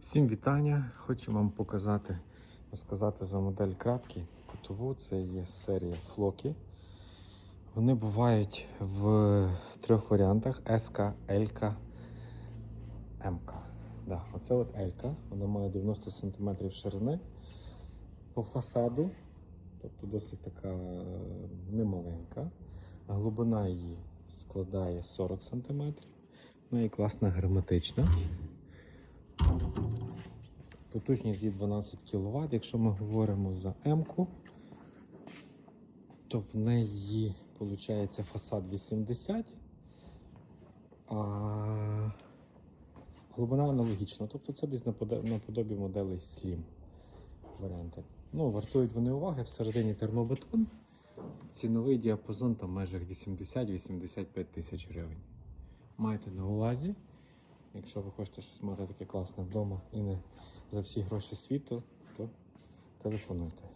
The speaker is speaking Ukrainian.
Всім вітання! Хочу вам показати, розказати за модель кратки кутову. Це є серія флоки. Вони бувають в трьох варіантах: СК, ЛК, МК. Да, оце от ЛК, вона має 90 см ширини по фасаду, тобто досить така е, немаленька. Глибина її складає 40 см. Ну і класна герметична. Потужність її 12 кВт. Якщо ми говоримо за М-ку, то в неї виходить фасад 80, а глибина аналогічна. Тобто це десь наподобі моделей Slim варіанти. Ну, вартують вони уваги всередині термобетон. Ціновий діапазон там в межах 80-85 тисяч гривень. Майте на увазі. Якщо ви хочете щось мати таке класне вдома і не за всі гроші світу, то телефонуйте.